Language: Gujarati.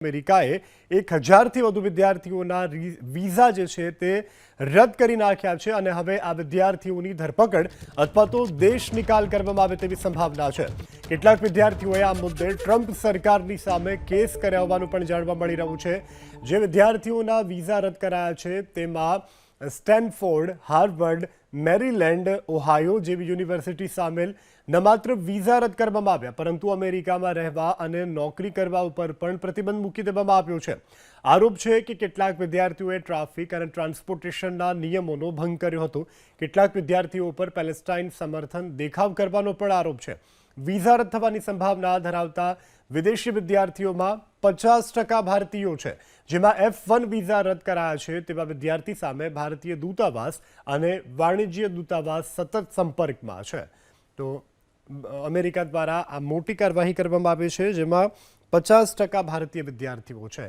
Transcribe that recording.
અમેરિકાએ એક હજારથી વધુ વિદ્યાર્થીઓના વિઝા જે છે તે રદ કરી નાખ્યા છે અને હવે આ વિદ્યાર્થીઓની ધરપકડ અથવા તો દેશ નિકાલ કરવામાં આવે તેવી સંભાવના છે. કેટલાક વિદ્યાર્થીઓએ આ મુદ્દે ટ્રમ્પ સરકારની સામે કેસ કર્યા હોવાનું પણ જાણવા મળી રહ્યું છે. જે વિદ્યાર્થીઓના વિઝા રદ કરાયા છે, તેમાં સ્ટેનફોર્ડ, હાર્વર્ડ, મેરીલેન્ડ, ઓહાયો જેવી યુનિવર્સિટી સામેલ ન માત્ર વિઝા રદ કરવામાં આવ્યા, પરંતુ અમેરિકામાં રહેવા અને નોકરી કરવા ઉપર પણ પ્રતિબંધ મૂકી દેવામાં આવ્યો છે. આરોપ છે કે કેટલાક વિદ્યાર્થીઓએ ટ્રાફિક અને ટ્રાન્સપોર્ટેશનના નિયમોનો ભંગ કર્યો હતો. કેટલાક વિદ્યાર્થીઓ ઉપર પેલેસ્ટાઇન સમર્થન દેખાવ કરવાનો પણ આરોપ છે. વિઝા રદ થવાની સંભાવના ધરાવતા વિદેશી વિદ્યાર્થીઓમાં પચાસ ટકા ભારતીયો છે. જેમાં એફ વન વિઝા રદ કરાયા છે તેવા વિદ્યાર્થી સામે ભારતીય દૂતાવાસ અને વાણિજ્ય દૂતાવાસ સતત સંપર્કમાં છે. તો અમેરિકા દ્વારા આ મોટી કાર્યવાહી કરવામાં આવી છે, જેમાં પચાસ ટકા ભારતીય વિદ્યાર્થીઓ છે.